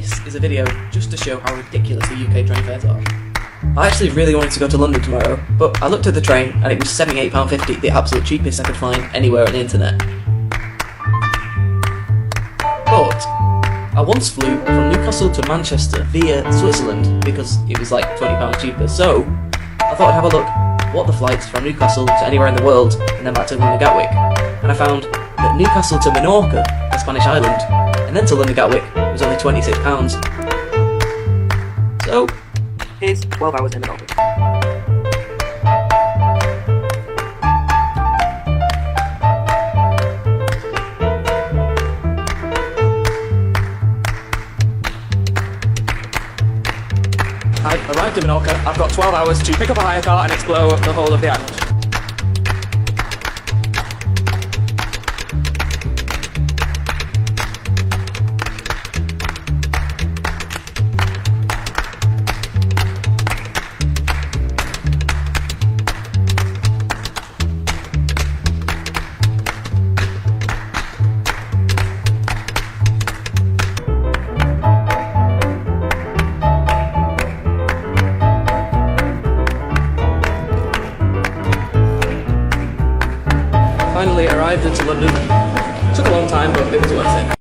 is a video just to show how ridiculous the UK train fares are. I actually really wanted to go to London tomorrow, but I looked at the train and it was £78.50, the absolute cheapest I could find anywhere on the internet. But I once flew from Newcastle to Manchester via Switzerland because it was like £20 cheaper, so I thought I'd have a look what the flights from Newcastle to anywhere in the world and then back to London Gatwick. And I found that Newcastle to Menorca, a Spanish island, and then to London Gatwick was only £26. So, here's 12 hours in Menorca. I've arrived in Menorca. I've got 12 hours to pick up a hire car and explore the whole of the island. Finally arrived into London. Took a long time, but it was worth it.